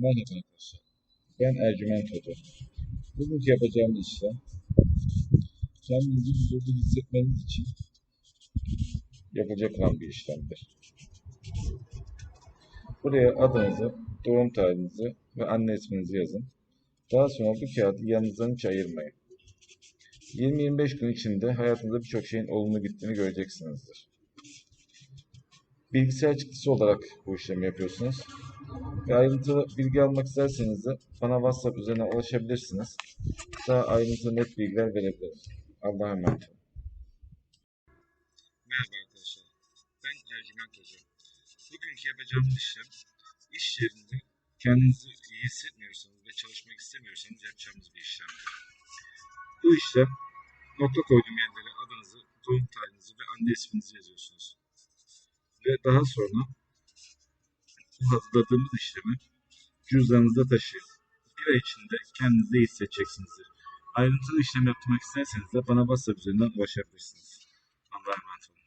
Merhaba arkadaşlar. Ben Ercüment Hoca. Bugünkü yapacağımız işlem kendinizi huzurlu hissetmeniz için yapılacak olan bir işlemdir. Buraya adınızı, doğum tarihinizi ve anne isminizi yazın. Daha sonra bu kağıdı yanınızdan hiç ayırmayın. 20-25 gün içinde hayatınızda birçok şeyin olumlu gittiğini göreceksinizdir. Bilgisayar çıktısı olarak bu işlemi yapıyorsunuz. Ve ayrıntılı bilgi almak isterseniz de bana WhatsApp üzerine ulaşabilirsiniz. Daha ayrıntılı net bilgiler verebilirim. Allah'a emanet olun. Merhaba arkadaşlar. Ben Ercüment Hoca. Bugünkü yapacağımız işlem iş yerinde kendinizi iyi hissetmiyorsanız ve çalışmak istemiyorsanız yapacağımız bir işlemdir. Bu işlem nokta koyduğum yerlere adınızı, doğum tarihinizi ve anne isminizi yazıyorsunuz. Ve daha sonra hazırladığımız işlemi cüzdanınızda taşıyın. Bir ay içinde kendinizi iyi hissedeceksinizdir. Ayrıntılı işlem yaptırmak isterseniz de bana WhatsApp üzerinden ulaşabilirsiniz. Allah'a emanet olun.